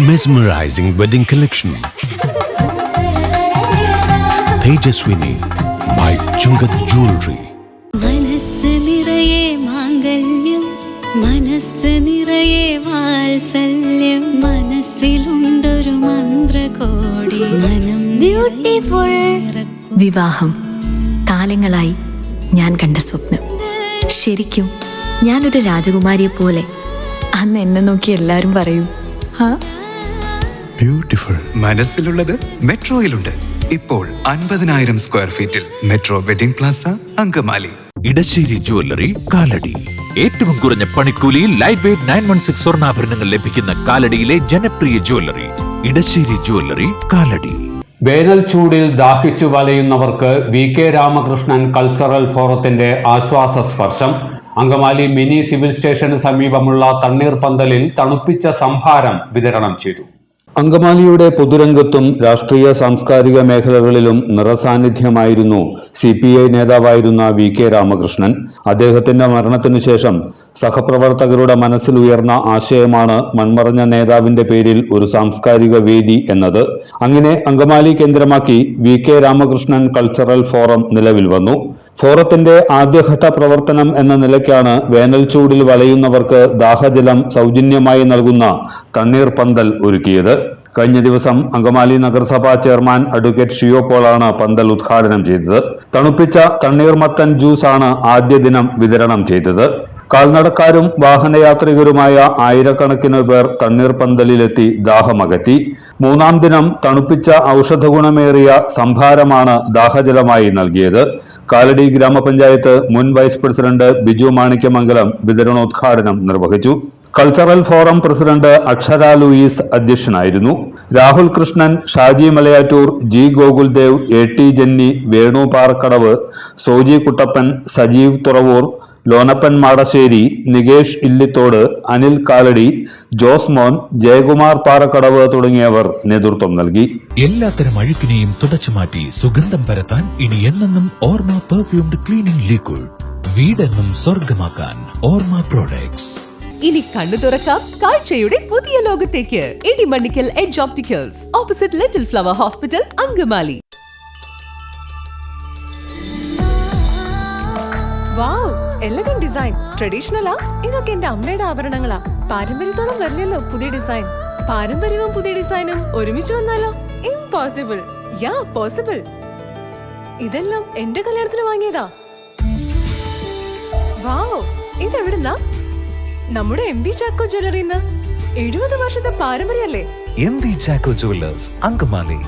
Mesmerizing wedding collection. Tejaswini by Chungat Jewelry. മനസ്സ് നിറയെ മാംഗല്യം മനസ്സ് നിറയെ വാത്സല്യം മനസ്സിലുണ്ടൊരു മന്ത്രകോ മനം ബ്യൂട്ടിഫുൾ വിവാഹം. കാലങ്ങളായി ഞാൻ കണ്ട സ്വപ്നം. ശരിക്കും ഞാനൊരു രാജകുമാരിയെ പോലെ അന്ന് എന്നെ നോക്കി എല്ലാവരും പറയും ബ്യൂട്ടിഫുൾ Beautiful. മനസ്സിലുള്ളത് മെട്രോയിലുണ്ട്. ഇപ്പോൾ അൻപതിനായിരം സ്ക്വയർ ഫീറ്റിൽ metro wedding plaza Angamaly. Edassery jewellery Kalady. ഏറ്റവും കുറഞ്ഞ പണിക്കൂലിയിൽ light weight nine one six സ്വർണാഭരണങ്ങൾ ലഭിക്കുന്ന കാലടിയിലെ ജനപ്രിയ ജുവല്ലറി. ഇടശ്ശേരി ജുവല്ലറി കാലടി. വേനൽ ചൂടിൽ ദാഹിച്ചു വലയുന്നവർക്ക് വി കെ രാമകൃഷ്ണൻ കൾച്ചറൽ ഫോറത്തിന്റെ ആശ്വാസ സ്പർശം. അങ്കമാലി മിനി സിവിൽ സ്റ്റേഷന് സമീപമുള്ള തണ്ണീർ പന്തലിൽ തണുപ്പിച്ച സംഭാരം വിതരണം ചെയ്തു. അങ്കമാലിയുടെ പൊതുരംഗത്തും രാഷ്ട്രീയ സാംസ്കാരിക മേഖലകളിലും നിറസാന്നിധ്യമായിരുന്നു സി പി ഐ നേതാവായിരുന്ന വി കെ രാമകൃഷ്ണൻ. അദ്ദേഹത്തിന്റെ മരണത്തിനു ശേഷം സഹപ്രവർത്തകരുടെ മനസ്സിൽ ഉയർന്ന ആശയമാണ് മൺമറഞ്ഞ നേതാവിന്റെ പേരിൽ ഒരു സാംസ്കാരിക വേദി എന്നത്. അങ്ങനെ അങ്കമാലി കേന്ദ്രമാക്കി V K Ramakrishnan cultural forum നിലവിൽ വന്നു. ഫോറത്തിന്റെ ആദ്യഘട്ട പ്രവർത്തനം എന്ന നിലയ്ക്കാണ് വേനൽച്ചൂടിൽ ചൂടിൽ വലയുന്നവർക്ക് ദാഹജലം സൗജന്യമായി നൽകുന്ന തണ്ണീർ പന്തൽ ഒരുക്കിയത്. കഴിഞ്ഞ ദിവസം അങ്കമാലി നഗരസഭാ ചെയർമാൻ അഡ്വക്കേറ്റ് ഷിയോ പോളാണ് പന്തൽ ഉദ്ഘാടനം ചെയ്തത്. തണുപ്പിച്ച തണ്ണീർമത്തൻ ജ്യൂസാണ് ആദ്യ ദിനം വിതരണം ചെയ്തത്. കാൽനടക്കാരും വാഹനയാത്രികരുമായ ആയിരക്കണക്കിന് പേർ തണ്ണീർപന്തലിലെത്തി ദാഹമകറ്റി. മൂന്നാം ദിനം തണുപ്പിച്ച ഔഷധഗുണമേറിയ സംഭാരമാണ് ദാഹജലമായി നൽകിയത്. കാലടി ഗ്രാമപഞ്ചായത്ത് മുൻ വൈസ് പ്രസിഡന്റ് ബിജു മാണിക്യമംഗലം വിതരണോദ്ഘാടനം നിർവഹിച്ചു. Cultural forum president Akshara Louis അധ്യക്ഷനായിരുന്നു. Rahul Krishnan Shaji Malayattoor G Gokuldev A T Jenny Venu Parakkadavu Soji Kuttappan Sajeev Thuravoor Lonappan Madasseri Nikesh Illithodu Anil Kalady Josemon Jayakumar Parakkadavu തുടങ്ങിയവർ നേതൃത്വം നൽകി. എല്ലാത്തരം അഴുക്കിനെയും തുടച്ചുമാറ്റി സുഗന്ധം പരത്താൻ ഇനി എന്നെന്നും ഓർമ്മ പെർഫ്യൂംഡ് ക്ലീനിംഗ് ലിക്വിഡ് വീടെന്നും സ്വർഗമാക്കാൻ ഓർമ്മ പ്രോഡക്ട്സ് ഇനി കണ്ണു തുറക്കാം കാഴ്ചയുടെ പുതിയ ലോകത്തേക്ക്. Edimannickal edge opticals opposite little flower hospital Angamaly. Wow elegant design ട്രഡീഷണലാ ഇതൊക്കെ എന്റെ അമ്മയുടെ ആഭരണങ്ങളാ. പാരമ്പര്യത്തോളം വരില്ലല്ലോ പുതിയ ഡിസൈൻ പാരമ്പര്യവും പുതിയ ഡിസൈനും ഒരുമിച്ച് വന്നാലോ? ഇംപോസിബിൾ യാ പോസിബിൾ ഇതെല്ലാം എന്റെ കല്യാണത്തിന് വാങ്ങിയതാ. വാവ് ഇതെവിടുന്നാ? നമ്മുടെ എം വി ചാക്കോ ജ്വല്ലറിന്ന് എഴുപത് വർഷത്തെ പാരമ്പര്യല്ലേ M V Chacko jewellers Angamaly.